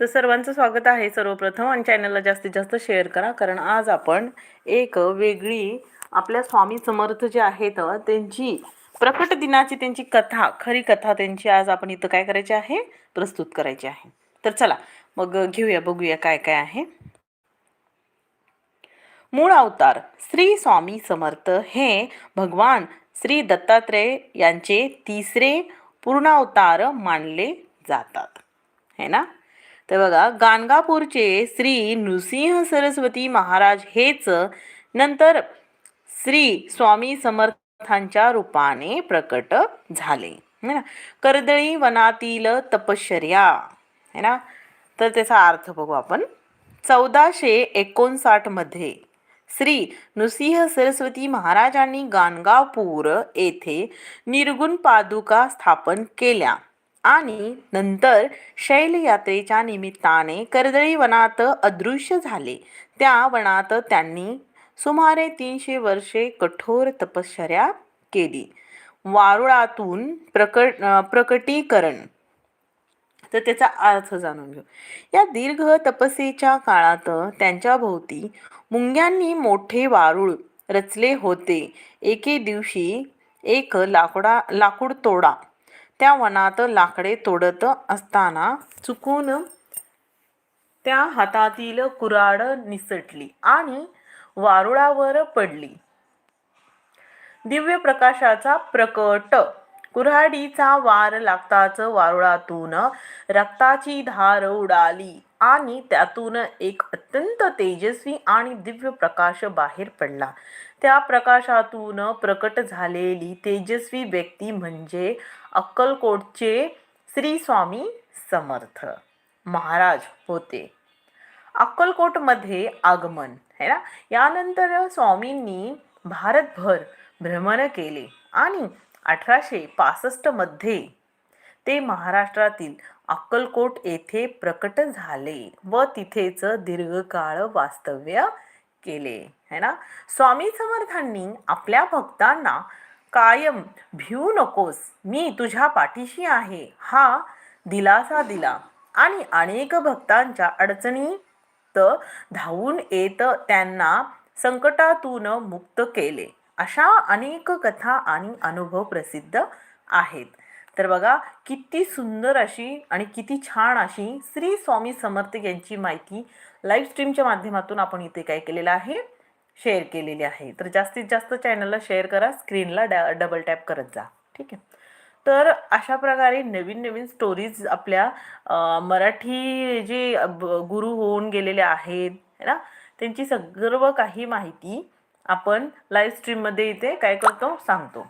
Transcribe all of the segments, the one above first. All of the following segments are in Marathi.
तर सर्वांचं स्वागत आहे सर्वप्रथम आणि चॅनलला जास्तीत जास्त शेअर करा. कारण आज आपण एक वेगळी आपल्या स्वामी समर्थ जे आहेत त्यांची प्रकट दिनाची त्यांची कथा खरी कथा त्यांची आज आपण इथं काय करायची आहे? प्रस्तुत करायची आहे. तर चला मग घेऊया बघूया काय काय आहे. मूळ अवतार श्री स्वामी समर्थ हे भगवान श्री दत्तात्रेय यांचे तिसरे पूर्णावतार मानले जातात. है ना? तर बघा गाणगापूरचे श्री नृसिंह सरस्वती महाराज हेच नंतर श्री स्वामी समर्थांच्या रूपाने प्रकट झाले. है ना? कर्दळी वनातील तपश्चर्या. है ना? तर त्याचा अर्थ बघू आपण. चौदाशे एकोणसाठमध्ये श्री नृसिंह सरस्वती महाराजांनी गाणगापूर येथे निर्गुण पादुका स्थापन केल्या. आणि नंतर शैलयात्रेच्या निमित्ताने कर्दळी वनात अदृश्य झाले. त्या वनात त्यांनी सुमारे तीनशे वर्षे कठोर तपश्चर्या केली. वारुळातून प्रकट प्रकटीकरण. तर त्याचा अर्थ जाणून घेऊ. या दीर्घ तपसेच्या काळात त्यांच्या भोवती मुंग्यांनी मोठे वारुळ रचले होते. एके दिवशी एक लाकडा लाकूड तोडा त्या वनात लाकडे तोडत असताना चुकून त्या हातातील कुऱ्हाड निसटली आणि वारुळावर पडली. दिव्य प्रकाशाचा प्रकट कुऱ्हाडीचा वार लागताच वारुळातून रक्ताची धार उडाली आणि त्यातून एक अत्यंत तेजस्वी आणि दिव्य प्रकाश बाहेर पडला. त्या प्रकाशातून प्रकट झालेली तेजस्वी व्यक्ती म्हणजे अक्कलकोटचे श्री स्वामी समर्थ महाराज होते. अक्कलकोटमध्ये आगमन है ना? यानंतर स्वामींनी भारतभर भ्रमण केले आणि अठराशे पासष्टमध्ये ते महाराष्ट्रातील अक्कलकोट येथे प्रकट झाले व तिथेच दीर्घकाळ वास्तव्य केले है ना? स्वामी समर्थांनी आपल्या भक्तांना कायम भिवू नकोस मी तुझ्या पाठीशी आहे. हा दिलासा दिला. आणि अनेक भक्तांच्या अडचणीत धावून येत त्यांना संकटातून मुक्त केले. अशा अनेक कथा आणि अनुभव प्रसिद्ध आहेत. तर बघा किती सुंदर अशी आणि किती छान अशी श्री स्वामी समर्थ यांची माहिती लाईव्ह स्ट्रीमच्या माध्यमातून आपण इथे काय केलेलं आहे. शेअर केलेली आहे. तर जास्तीत जास्त चॅनलला शेअर करा स्क्रीनला डॅ डबल टॅप करत जा. ठीक आहे? तर अशा प्रकारे नवीन नवीन स्टोरीज आपल्या मराठी जे गुरु होऊन गेलेले आहेत है ना? त्यांची सर्व काही माहिती आपण लाईव्ह स्ट्रीममध्ये इथे काय करतो? सांगतो.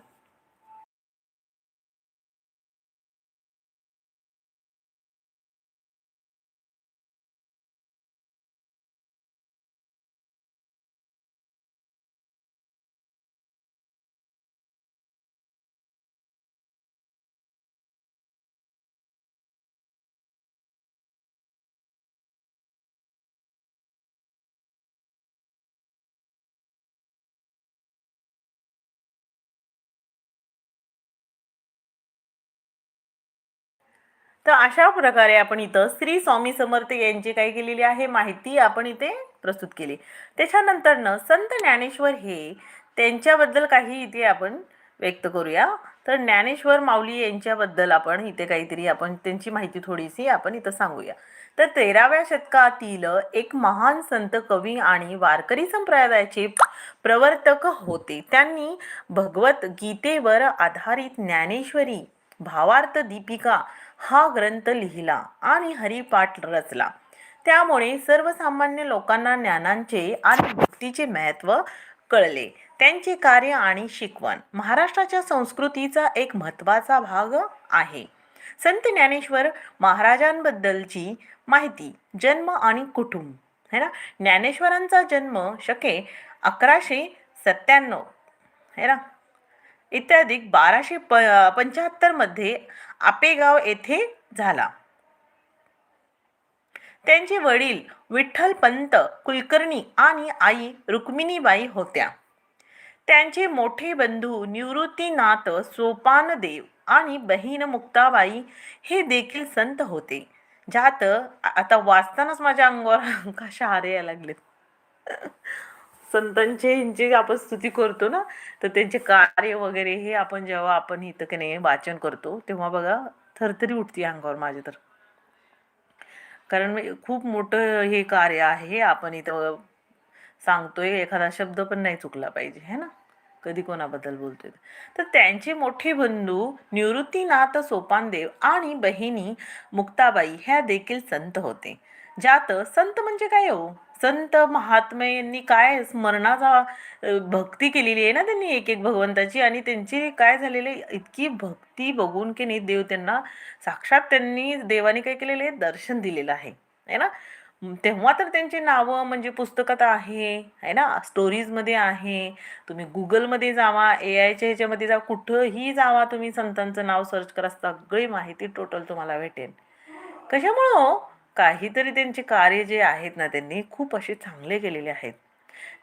तर अशा प्रकारे आपण इथं श्री स्वामी समर्थ यांची काय केलेली आहे माहिती आपण इथे प्रस्तुत केली. त्याच्यानंतरनं संत ज्ञानेश्वर हे त्यांच्याबद्दल काही इथे आपण व्यक्त करूया. तर ज्ञानेश्वर माऊली यांच्याबद्दल आपण इथे काहीतरी आपण त्यांची माहिती थोडीशी आपण इथं सांगूया. तर तेराव्या शतकातील एक महान संत कवी आणि वारकरी संप्रदायाचे प्रवर्तक होते. त्यांनी भगवत गीतेवर आधारित ज्ञानेश्वरी भावार्थ दीपिका हा ग्रंथ लिहिला आणि हरिपाठ रचला. त्यामुळे सर्वसामान्य लोकांना ज्ञानांचे आणि भक्तीचे महत्त्व कळले. त्यांचे कार्य आणि शिकवण महाराष्ट्राच्या संस्कृतीचा एक महत्त्वाचा भाग आहे. संत ज्ञानेश्वर महाराजांबद्दलची माहिती जन्म आणि कुटुंब है ना? ज्ञानेश्वरांचा जन्म शके अकराशे सत्त्याण्णव है ना? इत्यादी बाराशे प पंच्याहत्तरमध्ये आपेगाव येथे झाला. त्यांचे वडील विठ्ठलपंत कुलकर्णी आणि आई रुक्मिणीबाई होत्या. त्यांचे मोठे बंधू निवृत्तीनाथ सोपानदेव आणि बहीण मुक्ताबाई हे देखील संत होते. ज्यात आता वाचतानाच माझ्या अंगावर कशा आरे यायला लागलेत. संतांचे आपण स्तुती करतो ना तर त्यांचे कार्य वगैरे हे आपण जेव्हा आपण इथं की नाही वाचन करतो तेव्हा बघा थरथरी उठते अंगावर माझे तर. कारण खूप मोठं हे कार्य आहे आपण इथं सांगतोय एखादा शब्द पण नाही चुकला पाहिजे है ना? कधी कोणाबद्दल बोलतोय तर त्यांचे मोठे बंधू निवृत्तीनाथ सोपानदेव आणि बहिणी मुक्ताबाई ह्या देखील संत होते. ज्यात संत म्हणजे काय हो? संत महात्मे यांनी काय स्मरणाचा भक्ती केलेली आहे ना त्यांनी एक एक भगवंताची? आणि त्यांची काय झालेली इतकी भक्ती बघून की नाही देव त्यांना साक्षात त्यांनी देवाने काय केलेलं आहे? दर्शन दिलेलं आहे. है ना? तेव्हा तर त्यांची नावं म्हणजे पुस्तकात आहे है ना? स्टोरीजमध्ये आहे. तुम्ही गुगलमध्ये जावा ए आयच्या ह्याच्यामध्ये जा कुठंही जावा तुम्ही संतांचं नाव सर्च करा सगळी माहिती टोटल तुम्हाला भेटेल. कशामुळं हो? काहीतरी त्यांचे कार्य जे आहेत ना त्यांनी खूप असे चांगले केलेले आहेत.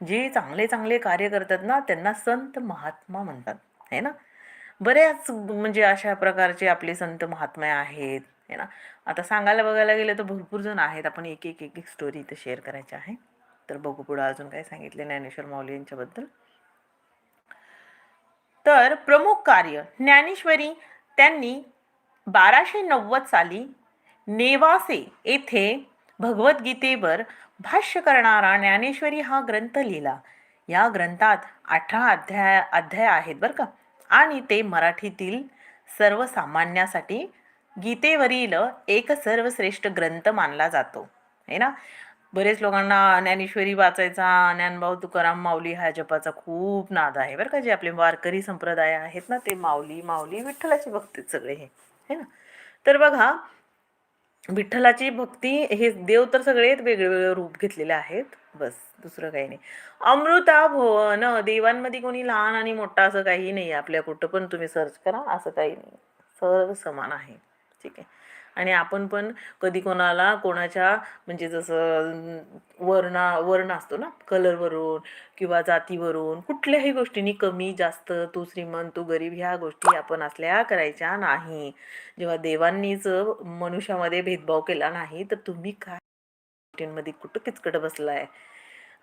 जे चांगले चांगले कार्य करतात ना त्यांना संत महात्मा म्हणतात है ना? बऱ्याच म्हणजे अशा प्रकारचे आपले संत महात्मा आहेत है ना? आता सांगायला बघायला गेलं तर भरपूर जण आहेत. आपण एक एक एक एक स्टोरी इथं शेअर करायची आहे. तर बघू पुढं अजून काय सांगितले ज्ञानेश्वर माऊली यांच्याबद्दल. तर प्रमुख कार्य ज्ञानेश्वरी त्यांनी बाराशे नव्वद साली नेवासे येथे भगवद्गीतेवर भाष्य करणारा ज्ञानेश्वरी हा ग्रंथ लिहिला. या ग्रंथात अठरा अध्याय अध्याय आहेत बरं का. आणि ते मराठीतील सर्वसामान्यासाठी गीतेवरील एक सर्वश्रेष्ठ ग्रंथ मानला जातो. है ना? बरेच लोकांना ज्ञानेश्वरी वाचायचा ज्ञानभाऊ तुकाराम माऊली हा जपाचा खूप नाद आहे बरं का. जे आपले वारकरी संप्रदाय आहेत ना ते माऊली माऊली विठ्ठलाची भक्त सगळे हे. है ना? तर बघा विठ्ठलाची भक्ती हे देव तर सगळे वेगळे वेगळे रूप घेतलेले आहेत. बस दुसरं काही नाही. अमृता भवन देवांमध्ये कोणी लहान आणि मोठा असं काही नाही आहे आपल्या कुठं पण तुम्ही सर्च करा असं काही नाही. सर्व समान आहे. ठीक आहे. आणि आपण पण कधी कोणाला कोणाच्या म्हणजे जसं वर्णा वर्ण असतो ना कलरवरून किंवा जातीवरून कुठल्याही गोष्टींनी कमी जास्त तू श्रीमंत तू गरीब ह्या गोष्टी आपण असल्या करायच्या नाही. जेव्हा देवांनीच मनुष्यामध्ये भेदभाव केला नाही तर तुम्ही काय गोष्टींमध्ये कुठं किचकट बसलाय?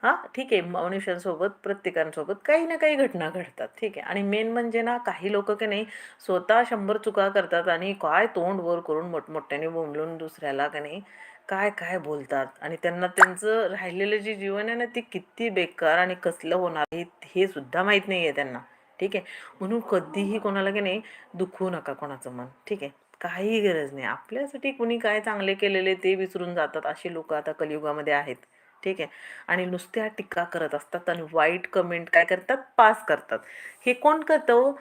हां ठीक आहे. मनुष्यांसोबत प्रत्येकांसोबत काही ना काही घटना घडतात ठीक आहे. आणि मेन म्हणजे ना काही लोक की नाही स्वतः शंभर चुका करतात आणि काय तोंड वर करून मोठमोठ्याने बोंबलून दुसऱ्याला की नाही काय काय बोलतात. आणि त्यांना त्यांचं राहिलेलं जे जीवन आहे ना ते किती बेकार आणि कसलं होणार आहे हे सुद्धा माहीत नाही आहे त्यांना ठीक आहे. म्हणून कधीही कोणाला की नाही दुखवू नका कोणाचं मन ठीक आहे. काही गरज नाही. आपल्यासाठी कुणी काय चांगले केलेले ते विसरून जातात अशी लोक आता कलियुगामध्ये आहेत. ठीक आहे. आणि नुसत्या टीका करत असतात आणि वाईट कमेंट काय करतात? पास करतात. हे कोण करतं हो?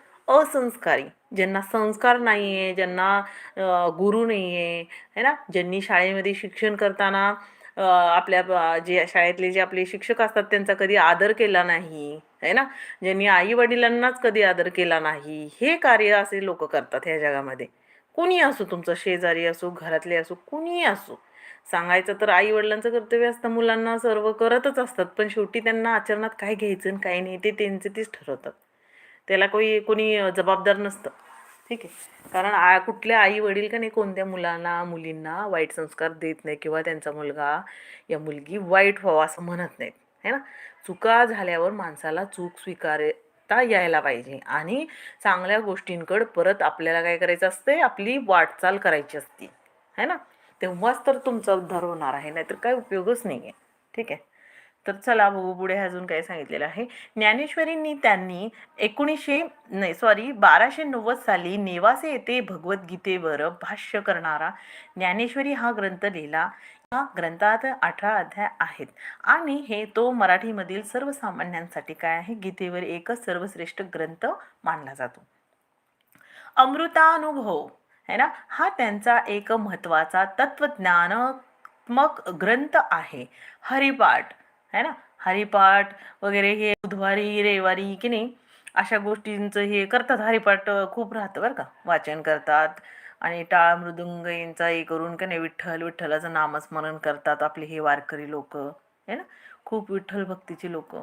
असंस्कारी. ज्यांना संस्कार नाही आहे ज्यांना गुरु नाही आहे है ना? ज्यांनी शाळेमध्ये शिक्षण करताना आपल्या जे शाळेतले जे आपले शिक्षक असतात त्यांचा कधी आदर केला नाही है ना? ज्यांनी आई वडिलांनाच कधी आदर केला नाही हे कार्य असे लोक करतात ह्या जगामध्ये. कुणी असो तुमचं शेजारी असो घरातले असो कुणीही असो. सांगायचं तर आई वडिलांचं कर्तव्य असतं. मुलांना सर्व करतच असतात. पण शेवटी त्यांना आचरणात काय घ्यायचं आणि काय नाही ते त्यांचे तेच ठरवतात. त्याला कोणी कोणी जबाबदार नसतं. ठीक आहे? कारण आ कुठल्या आई वडील का नाही कोणत्या मुलांना मुलींना वाईट संस्कार देत नाही किंवा त्यांचा मुलगा या मुलगी वाईट व्हावा असं म्हणत नाहीत. है ना? चुका झाल्यावर माणसाला चूक स्वीकारता यायला पाहिजे. आणि चांगल्या गोष्टींकडं परत आपल्याला काय करायचं असते आपली वाटचाल करायची असते. है ना? तेव्हाच तर तुमचा उद्धार होणार आहे नाहीतर काय उपयोगच नाही आहे ठीक आहे? तर चला बघू पुढे अजून काय सांगितलेलं आहे. ज्ञानेश्वरींनी त्यांनी एकोणीसशे नाही सॉरी बाराशे नव्वद साली नेवासे येथे भगवद्गीतेवर भाष्य करणारा ज्ञानेश्वरी हा ग्रंथ लिहिला. या ग्रंथात अठरा अध्याय आहेत. आणि हे तो मराठीमधील सर्वसामान्यांसाठी काय आहे? गीतेवर एकच सर्वश्रेष्ठ ग्रंथ मानला जातो. अमृतानुभव. है ना? हा त्यांचा एक महत्त्वाचा तत्वज्ञानात्मक ग्रंथ आहे. हरिपाठ है ना? हरिपाठ वगैरे हे बुधवारी रविवारी की नाही अशा गोष्टींचं हे करतात. हरिपाठ खूप राहतं बरं का? वाचन करतात आणि टाळ मृदुंग यांचा हे करून का नाही विठ्ठल विठ्ठलाचं नामस्मरण करतात आपले हे वारकरी लोक है ना? खूप विठ्ठल भक्तीचे लोक.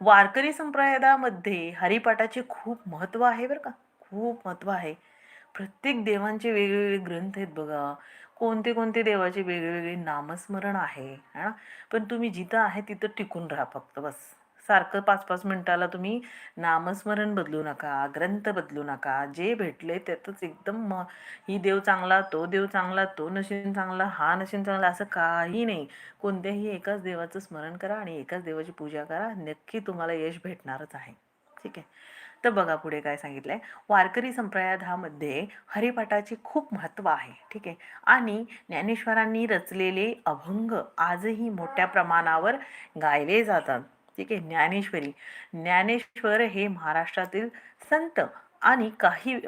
वारकरी संप्रदायामध्ये हरिपाठाचे खूप महत्त्व आहे बरं का? खूप महत्त्व आहे. प्रत्येक देवांचे वेगवेगळे ग्रंथ आहेत बघा. कोणते कोणते देवाचे वेगवेगळे नामस्मरण आहे है ना? पण तुम्ही जिथं आहे तिथं टिकून राहा फक्त बस. सारखं पाच पाच मिनटाला तुम्ही नामस्मरण बदलू नका ग्रंथ बदलू नका. जे भेटले त्यातच एकदम म ही देव चांगला तो देव चांगला तो नशीन चांगला हा नशीन चांगला असं काही नाही. कोणत्याही एकाच देवाचं स्मरण करा आणि एकाच देवाची पूजा करा. नक्की तुम्हाला यश भेटणारच आहे. ठीक आहे? तर बघा पुढे काय सांगितलंय. वारकरी संप्रदायामध्ये हरिपाठाचे खूप महत्त्व आहे. ठीक आहे. आणि ज्ञानेश्वरांनी रचलेले अभंग आजही मोठ्या प्रमाणावर गायले जातात. ठीक आहे. ज्ञानेश्वरी. ज्ञानेश्वर हे महाराष्ट्रातील संत आणि काही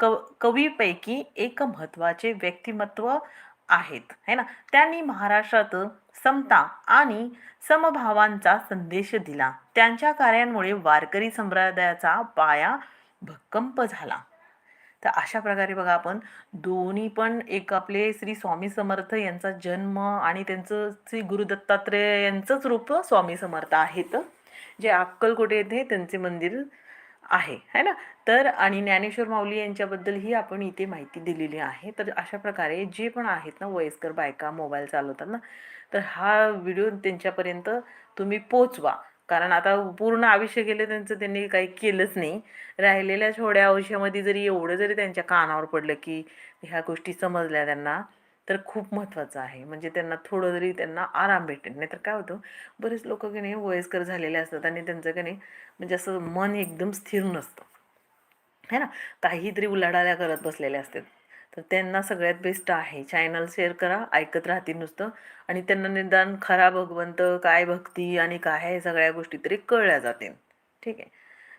कव कवीपैकी एक महत्त्वाचे व्यक्तिमत्व आहेत है ना? त्यांनी महाराष्ट्रात समता आणि समभावांचा संदेश दिला. त्यांच्या कार्यांमुळे वारकरी संप्रदायाचा पाया भक्कंप झाला. तर अशा प्रकारे बघा आपण दोन्ही पण एक आपले श्री स्वामी समर्थ यांचा जन्म आणि त्यांचं श्री गुरु दत्तात्रेय यांचंच रूप स्वामी समर्थ आहेत. जे अक्कलकोटे येथे त्यांचे मंदिर आहे है ना? तर आणि ज्ञानेश्वर माऊली यांच्याबद्दलही आपण इथे माहिती दिलेली आहे. तर अशा प्रकारे जे पण आहेत ना वयस्कर बायका मोबाईल चालवतात ना तर हा व्हिडिओ त्यांच्यापर्यंत तुम्ही पोचवा. कारण आता पूर्ण आयुष्य गेले त्यांचं त्यांनी काही केलंच नाही. राहिलेल्या थोड्या आयुष्यामध्ये जरी एवढं जरी त्यांच्या कानावर पडलं की ह्या गोष्टी समजल्या त्यांना तर खूप महत्त्वाचं आहे. म्हणजे त्यांना थोडं जरी त्यांना आराम भेटेल. नाहीतर काय होतं बरेच लोक की नाही वयस्कर झालेले असतात आणि त्यांचं की नाही म्हणजे असं मन एकदम स्थिर नसतं. है ना? काहीतरी उलाढाल्या करत बसलेले असतात. तर त्यांना सगळ्यात बेस्ट आहे. चॅनल शेअर करा ऐकत राहतील नुसतं. आणि त्यांना निदान खरा भगवंत काय भक्ती आणि काय आहे सगळ्या गोष्टी तरी कळल्या जातील ठीक आहे?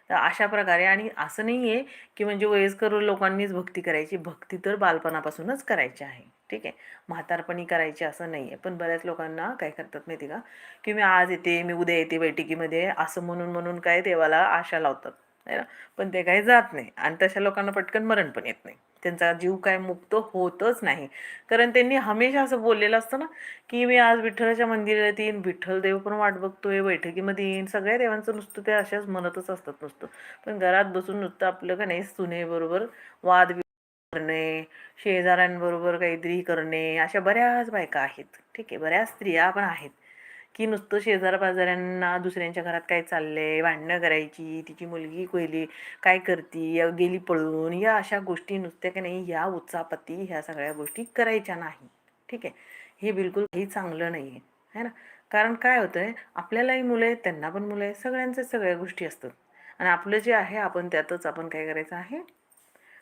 तर अशा प्रकारे आणि असं नाही आहे की म्हणजे वयस्कर लोकांनीच भक्ती करायची. भक्ती तर बालपणापासूनच करायची आहे. ठीक आहे. म्हातारपणी करायची असं नाही आहे पण बऱ्याच लोकांना काय करतात माहिती का? की मी आज येते मी उद्या येते बैठकीमध्ये असं म्हणून म्हणून काय देवाला आशा लावतात. है ना? पण ते काही जात नाही. आणि तशा लोकांना पटकन मरण पण येत नाही. त्यांचा जीव काय मुक्त होतच नाही. कारण त्यांनी हमेशा असं बोललेलं असतं ना की मी आज विठ्ठलाच्या मंदिरात येईन विठ्ठल देव पण वाट बघतोय बैठकीमध्ये येईन. सगळ्या देवांचं नुसतं ते अशाच म्हणतच असतात नुसतं. पण घरात बसून नुसतं आपलं का नाही सुनेबरोबर वाद करणे शेजाऱ्यांबरोबर काहीतरी करणे अशा बऱ्याच बायका आहेत. ठीक आहे बऱ्याच स्त्रिया पण आहेत. की नुसतं शेजारपाजाऱ्यांना दुसऱ्यांच्या घरात काय चाललंय भांडणं करायची तिची मुलगी कोयली काय करती गेली पळून या अशा गोष्टी नुसत्या की नाही ह्या उत्साहपती ह्या सगळ्या गोष्टी करायच्या नाही. ठीक आहे हे बिलकुल काही चांगलं नाही आहे है ना? कारण काय होतं आहे आपल्यालाही मुलं आहेत त्यांना पण मुलं आहेत सगळ्यांच्याच सगळ्या गोष्टी असतात. आणि आपलं जे आहे आपण त्यातच आपण काय करायचं आहे?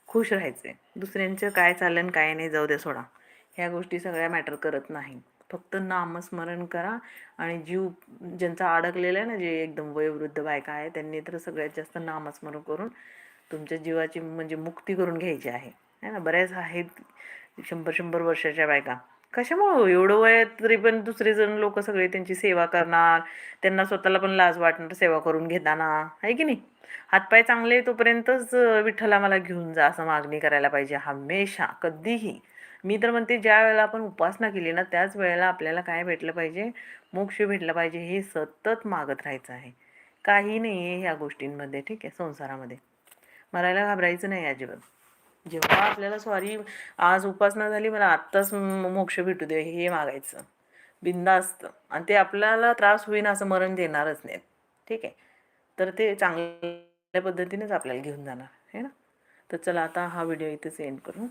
खुश राहायचे. दुसऱ्यांचं काय चाललं काय नाही जाऊ दे सोडा. ह्या गोष्टी सगळ्या मॅटर करत नाही. फक्त नामस्मरण करा आणि जीव ज्यांचा अडकलेला आहे ना जे एकदम वयोवृद्ध बायका आहे त्यांनी तर सगळ्यात जास्त नामस्मरण करून तुमच्या जीवाची म्हणजे मुक्ती करून घ्यायची आहे. है ना? बऱ्याच आहेत शंभर शंभर वर्षाच्या बायका. कशामुळं हो? एवढं वय तरी पण दुसरे जण लोक सगळे त्यांची सेवा करणार त्यांना स्वतःला पण लाज वाटणार सेवा करून घेताना आहे की नाही? हातपाय चांगले तोपर्यंतच विठ्ठला मला घेऊन जा असं मागणी करायला पाहिजे हमेशा कधीही. मी तर म्हणते ज्या वेळेला आपण उपासना केली ना त्याच वेळेला आपल्याला काय भेटलं पाहिजे? मोक्ष भेटला पाहिजे हे सतत मागत राहायचं आहे. काही नाही आहे ह्या गोष्टींमध्ये ठीक आहे? संसारामध्ये. मरायला घाबरायचं नाही अजिबात. जेव्हा आपल्याला सॉरी आज उपासना झाली मला आत्ताच मोक्ष भेटू दे हे मागायचं. बिंदास्त आणि ते आपल्याला त्रास होईन असं मरण देणारच नाहीत. ठीक आहे? तर ते चांगल्या पद्धतीनेच आपल्याला घेऊन जाणार. आहे ना? तर चला आता हा व्हिडिओ इथेच एंड करू.